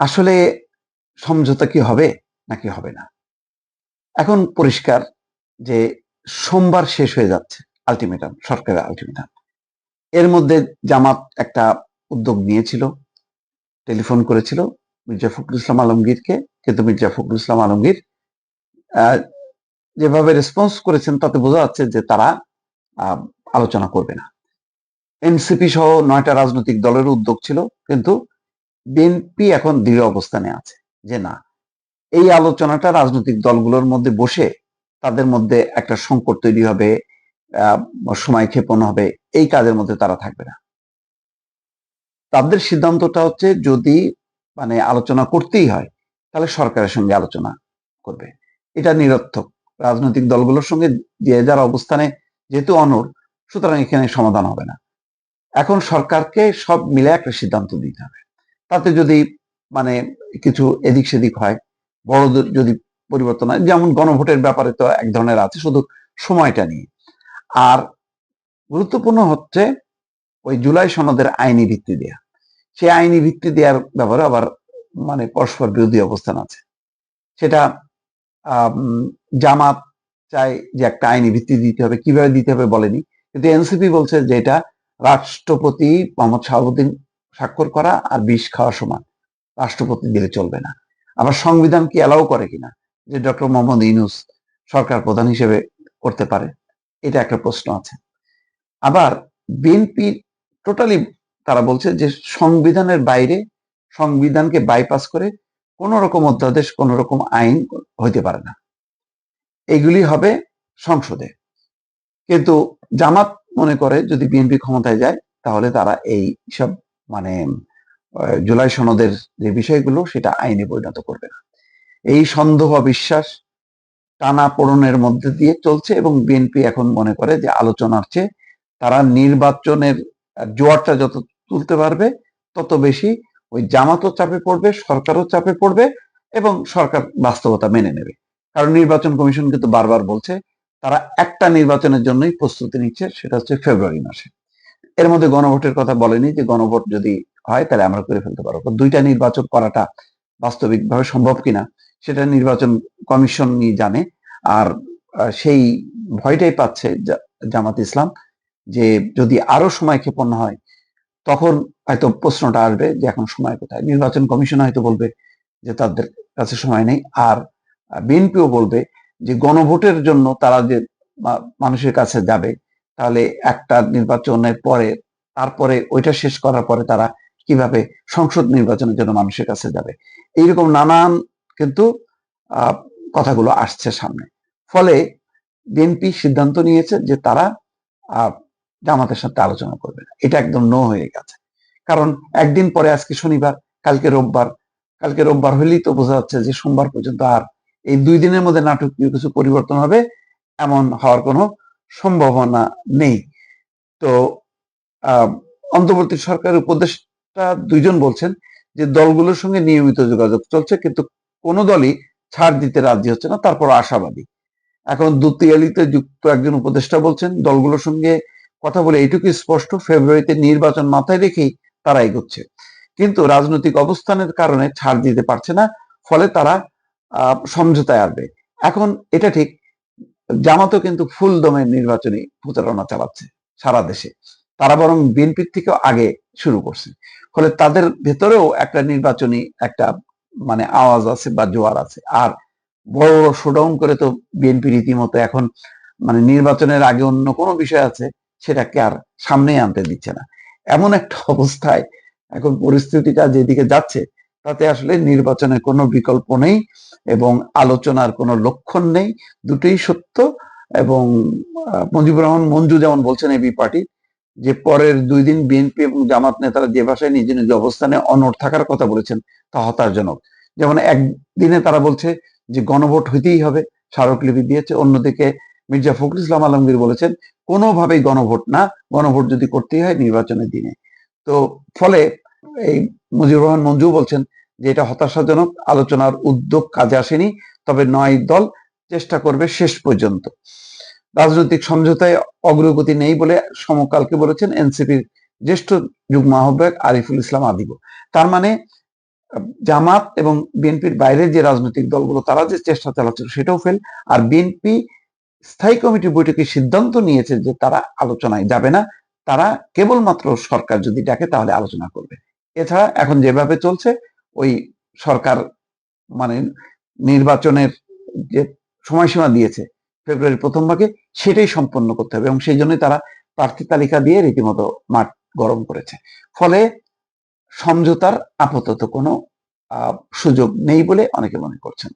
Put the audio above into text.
আসলে সমঝোতা কি হবে নাকি হবে না? এখন পরিষ্কার যে সোমবার শেষ হয়ে যাচ্ছে আলটিমেটাম সরকারের আলটিমেটাম এর মধ্যে জামাত একটা উদ্যোগ নিয়েছিল, টেলিফোন করেছিল মির্জা ফখরুল ইসলাম আলমগীরকে, কিন্তু মির্জা ফখরুল ইসলাম আলমগীর যেভাবে রেসপন্স করেছেন তাতে বোঝা যাচ্ছে যে তারা আলোচনা করবে না। এনসিপি সহ নয়টা রাজনৈতিক দলের উদ্যোগ ছিল, কিন্তু বিএনপি এখন দৃঢ় অবস্থানে আছে যে না, এই আলোচনাটা রাজনৈতিক দলগুলোর মধ্যে বসে তাদের মধ্যে একটা সংকট তৈরি হবে সময় ক্ষেপণ হবে, এই কাজের মধ্যে তারা থাকবে না। তাদের সিদ্ধান্তটা হচ্ছে যদি মানে আলোচনা করতেই হয়, তাহলে সরকারের সঙ্গে আলোচনা করবে। এটা নিরর্থক। রাজনৈতিক দলগুলোর সঙ্গে যে যার অবস্থানে যেহেতু অনর সুতরাং এখানে সমাধান হবে না। এখন সরকারকে সব মিলে একটা সিদ্ধান্ত দিতে হবে। তাতে যদি মানে কিছু এদিক সেদিক হয়, বড় দ- যদি পরিবর্তন হয়, যেমন গণভোটের ব্যাপারে তো এক ধরনের আছে, শুধু সময়টা নিয়ে। আর গুরুত্বপূর্ণ হচ্ছে ওই জুলাই সনদের আইনি ভিত্তি দেয়া। সেই আইনি ভিত্তি দেওয়ার ব্যাপারে আবার মানে পরস্পর বিরোধী অবস্থান আছে। সেটা জামাত চায় যে একটা আইনি ভিত্তি দিতে হবে, কীভাবে দিতে হবে বলেনি। কিন্তু এনসিপি বলছে যে এটা রাষ্ট্রপতি মোহাম্মদ শাহাবুদ্দিন স্বাক্ষর করা আর বিষ খাওয়া সমান। রাষ্ট্রপতি দিলে চলবে না। আবার সংবিধান কি অ্যালাউ করে কিনা? যে ডক্টর মোহাম্মদ ইউনুস সরকার প্রধান হিসেবে করতে পারে, এটা একটা প্রশ্ন আছে। আবার বিএনপি টোটালি তারা বলছে যে সংবিধানের বাইরে সংবিধানকে বাইপাস করে কোন রকম অধ্যাদেশ কোন রকম আইন হইতে পারে না। এগুলি হবে সংসদে। কিন্তু জামাত মনে করে যদি বিএনপি ক্ষমতায় যায় তাহলে তারা এই সব মানে জুলাই সনদের যে বিষয়গুলো, সেটা আইনে পরিণত করবে না। এই সন্দেহ বিশ্বাস টানা পড়নের মধ্যে দিয়ে চলছে এবং বিএনপি এখন মনে করে যে আলোচনার চেয়ে তারা নির্বাচনের জোয়ারটা যত তুলতে পারবে, তত বেশি ওই জামাতও চাপে পড়বে, সরকারও চাপে পড়বে এবং সরকার বাস্তবতা মেনে নেবে। কারণ নির্বাচন কমিশন কিন্তু বারবার বলছে, তারা একটা নির্বাচনের জন্যই প্রস্তুতি নিচ্ছে, সেটা হচ্ছে ফেব্রুয়ারি মাসে। এর মধ্যে গণভোটের কথা বলেনি যে গণভোট যদি হয় তাহলে আমরা করে ফেলতে পারব। দুইটা নির্বাচন করাটা বাস্তবিকভাবে সম্ভব কিনা সেটা নির্বাচন কমিশনই জানে। আর সেই ভয়টাই পাচ্ছে জামাত ইসলাম যে যদি আরও সময় ক্ষেপণ হয় তখন হয়তো প্রশ্নটা আসবে যে এখন সময় কোথায়? নির্বাচন কমিশন হয়তো বলবে যে তাদের কাছে সময় নেই। আর বিএনপিও বলবে যে গণভোটের জন্য তারা যে মানুষের কাছে যাবে তাহলে একটা নির্বাচনের পরে, তারপরে ওইটা শেষ করার পরে তারা কীভাবে সংসদ নির্বাচনের জন্য মানুষের কাছে যাবে? এইরকম নানান কিন্তু কথাগুলো আসছে সামনে। ফলে বিএনপি সিদ্ধান্ত নিয়েছে যে তারা জামাতের সাথে আলোচনা করবে না। এটা একদম নো হয়ে গেছে। কারণ একদিন পরে আজকে শনিবার, কালকে রোববার কালকে রোববার হলেই তো বোঝা যাচ্ছে যে সোমবার পর্যন্ত আর এই দুই দিনের মধ্যে নাটকীয় কিছু পরিবর্তন হবে, এমন হওয়ার কোনো সম্ভাবনা নেই। তো অন্তর্বর্তী সরকারের উপদেষ্টা দুইজন বলছেন যে দলগুলোর সঙ্গে নিয়মিত যোগাযোগ চলছে, কিন্তু কোনো দলই ছাড় দিতে রাজি হচ্ছে না, তারপর আশাবাদী। এখন দুতিয়ালিতে যুক্ত একজন উপদেষ্টা বলছেন, দলগুলোর সঙ্গে কথা বলে এইটুকু স্পষ্ট, ফেব্রুয়ারিতে নির্বাচন মাথায় রেখেই তারা এগোচ্ছে। কিন্তু রাজনৈতিক অবস্থানের কারণে ছাড় দিতে পারছে না, ফলে তারা সমঝোতায় আসবে। এখন এটা ঠিক জামাতও কিন্তু ফুল দমে নির্বাচনী প্রচারণা চালাচ্ছে সারা দেশে। তারা বরং বিএনপির থেকেও আগে শুরু করছে। ফলে তাদের ভেতরেও একটা নির্বাচনী একটা মানে আওয়াজ আছে বা জোয়ার আছে। আর বড় বড় শোডাউন করে তো বিএনপি রীতিমতো এখন মানে নির্বাচনের আগে অন্য কোনো বিষয় আছে, সেটাকে আর সামনেই আনতে দিচ্ছে না। এমন একটা অবস্থায় এখন পরিস্থিতিটা যেদিকে যাচ্ছে তাতে আসলে নির্বাচনের কোনো বিকল্প নেই এবং আলোচনার কোনো লক্ষণ নেই। দুটোই সত্য এবং মুজিবুর রহমান মঞ্জু যেমন বলছেন এবি পার্টি, যে পরের দুই দিন বিএনপি এবং জামাত নেতারা যে ভাষায় নিজ নিজ অবস্থানে অনড় থাকার কথা বলেছেন তা হতাশজনক। যেমন একদিনে তারা বলছে যে গণভোট হইতেই হবে, স্মারকলিপি দিয়েছে। অন্যদিকে মির্জা ফখরুল ইসলাম আলমগীর বলেছেন, কোনোভাবেই গণভোট না, গণভোট যদি করতেই হয় নির্বাচনের দিনে। তো ফলে এই মুজিবুর রহমান মঞ্জু বলছেন যে এটা হতাশাজনক, আলোচনার উদ্যোগ কাজে আসেনি, তবে নয় দল চেষ্টা করবে শেষ পর্যন্ত। রাজনৈতিক সমঝোতায় অগ্রগতি নেই বলে সমকালকে বলেছেন এনসিপির জ্যেষ্ঠ যুগ্ম আহ্বায়ক আরিফুল ইসলাম আদিব। তার মানে জামাত এবং বিএনপির বাইরে যে রাজনৈতিক দলগুলো, তারা যে চেষ্টা চালাচ্ছে সেটাও ফেল। আর বিএনপি স্থায়ী কমিটির বৈঠকে সিদ্ধান্ত নিয়েছে যে তারা আলোচনায় যাবে না, তারা কেবলমাত্র সরকার যদি ডাকে তাহলে আলোচনা করবে। এছাড়া এখন যেভাবে চলছে, ওই সরকার মানে নির্বাচনের যে সময়সীমা দিয়েছে, ফেব্রুয়ারি প্রথম ভাগে সেটাই সম্পন্ন করতে হবে এবং সেই জন্যই তারা প্রার্থী তালিকা দিয়ে রীতিমতো মাঠ গরম করেছে। ফলে সমঝোতার আপাতত কোনো সুযোগ নেই বলে অনেকে মনে করছেন।